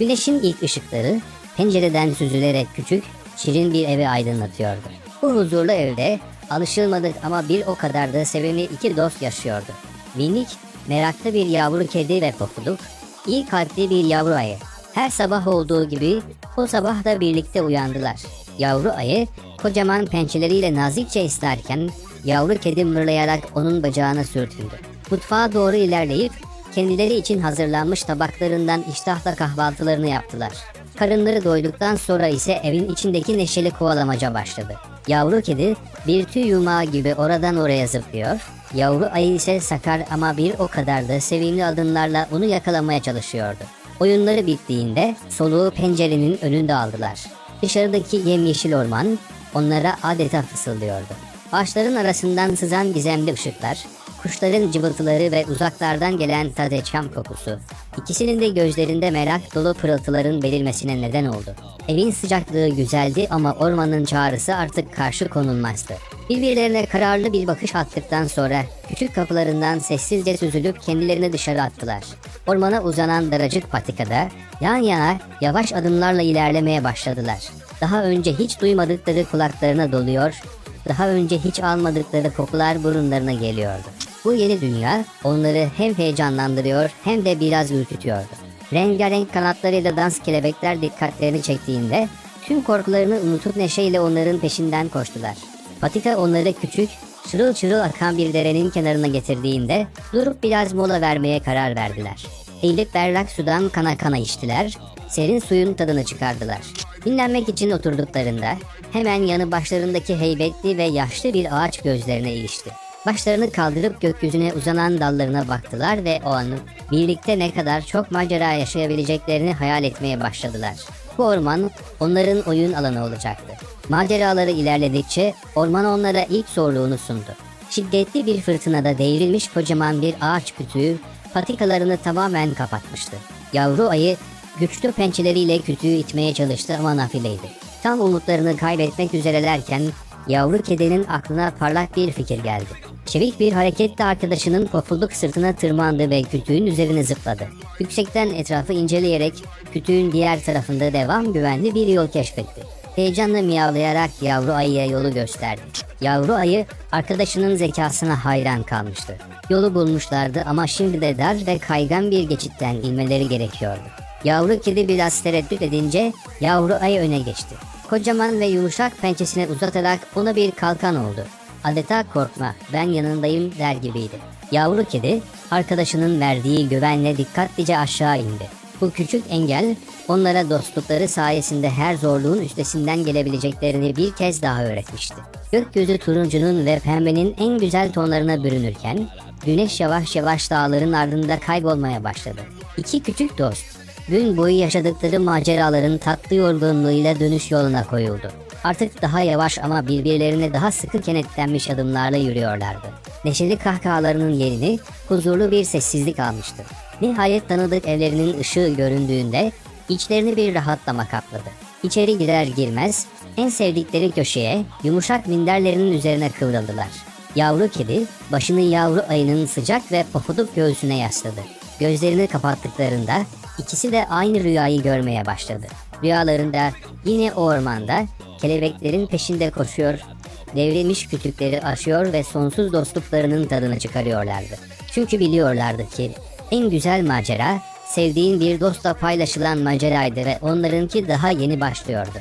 Güneşin ilk ışıkları pencereden süzülerek küçük, şirin bir evi aydınlatıyordu. Bu huzurlu evde alışılmadık ama bir o kadar da sevimli iki dost yaşıyordu. Minik, meraklı bir yavru kedi ve pofuduk, iyi kalpli bir yavru ayı. Her sabah olduğu gibi o sabah da birlikte uyandılar. Yavru ayı kocaman pençeleriyle nazikçe esnerken yavru kedi mırlayarak onun bacağına sürtündü. Mutfağa doğru ilerleyip kendileri için hazırlanmış tabaklarından iştahla kahvaltılarını yaptılar. Karınları doyduktan sonra ise evin içindeki neşeli kovalamaca başladı. Yavru kedi bir tüy yumağı gibi oradan oraya zıplıyor. Yavru ayı ise sakar ama bir o kadar da sevimli adımlarla onu yakalamaya çalışıyordu. Oyunları bittiğinde soluğu pencerenin önünde aldılar. Dışarıdaki yemyeşil orman onlara adeta fısıldıyordu. Ağaçların arasından sızan gizemli ışıklar, kuşların cıvıltıları ve uzaklardan gelen taze çam kokusu. İkisinin de gözlerinde merak dolu pırıltıların belirmesine neden oldu. Evin sıcaklığı güzeldi ama ormanın çağrısı artık karşı konulmazdı. Birbirlerine kararlı bir bakış attıktan sonra küçük kapılarından sessizce süzülüp kendilerini dışarı attılar. Ormana uzanan daracık patikada yan yana yavaş adımlarla ilerlemeye başladılar. Daha önce hiç duymadıkları kulaklarına doluyor, daha önce hiç almadıkları kokular burunlarına geliyordu. Bu yeni dünya onları hem heyecanlandırıyor hem de biraz ürkütüyordu. Rengarenk kanatlarıyla dans kelebekler dikkatlerini çektiğinde tüm korkularını unutup neşeyle onların peşinden koştular. Patika onları küçük, çırıl çırıl akan bir derenin kenarına getirdiğinde durup biraz mola vermeye karar verdiler. Eğilip berrak sudan kana kana içtiler, serin suyun tadını çıkardılar. Dinlenmek için oturduklarında hemen yanı başlarındaki heybetli ve yaşlı bir ağaç gözlerine ilişti. Başlarını kaldırıp gökyüzüne uzanan dallarına baktılar ve o anı birlikte ne kadar çok macera yaşayabileceklerini hayal etmeye başladılar. Bu orman onların oyun alanı olacaktı. Maceraları ilerledikçe orman onlara ilk zorluğunu sundu. Şiddetli bir fırtınada devrilmiş kocaman bir ağaç kütüğü patikalarını tamamen kapatmıştı. Yavru ayı güçlü pençeleriyle kütüğü itmeye çalıştı ama nafileydi. Tam umutlarını kaybetmek üzerelerken yavru kedinin aklına parlak bir fikir geldi. Çevik bir hareketle arkadaşının pofuduk sırtına tırmandı ve kütüğün üzerine zıpladı. Yüksekten etrafı inceleyerek kütüğün diğer tarafında devam güvenli bir yol keşfetti. Heyecanla miyavlayarak yavru ayıya yolu gösterdi. Yavru ayı arkadaşının zekasına hayran kalmıştı. Yolu bulmuşlardı ama şimdi de dar ve kaygan bir geçitten inmeleri gerekiyordu. Yavru kedi biraz tereddüt edince yavru ayı öne geçti. Kocaman ve yumuşak pençesini uzatarak ona bir kalkan oldu. Adeta korkma ben yanındayım der gibiydi. Yavru kedi arkadaşının verdiği güvenle dikkatlice aşağı indi. Bu küçük engel onlara dostlukları sayesinde her zorluğun üstesinden gelebileceklerini bir kez daha öğretmişti. Gökyüzü turuncunun ve pembenin en güzel tonlarına bürünürken güneş yavaş yavaş dağların ardında kaybolmaya başladı. İki küçük dost gün boyu yaşadıkları maceraların tatlı yorgunluğuyla dönüş yoluna koyuldu. Artık daha yavaş ama birbirlerine daha sıkı kenetlenmiş adımlarla yürüyorlardı. Neşeli kahkahalarının yerini huzurlu bir sessizlik almıştı. Nihayet tanıdık evlerinin ışığı göründüğünde içlerini bir rahatlama kapladı. İçeri girer girmez en sevdikleri köşeye yumuşak minderlerinin üzerine kıvrıldılar. Yavru kedi başını yavru ayının sıcak ve pofuduk göğsüne yasladı. Gözlerini kapattıklarında ikisi de aynı rüyayı görmeye başladı. Rüyalarında yine o ormanda kelebeklerin peşinde koşuyor, devrilmiş kütükleri aşıyor ve sonsuz dostluklarının tadını çıkarıyorlardı. Çünkü biliyorlardı ki en güzel macera sevdiğin bir dostla paylaşılan maceraydı ve onlarınki daha yeni başlıyordu.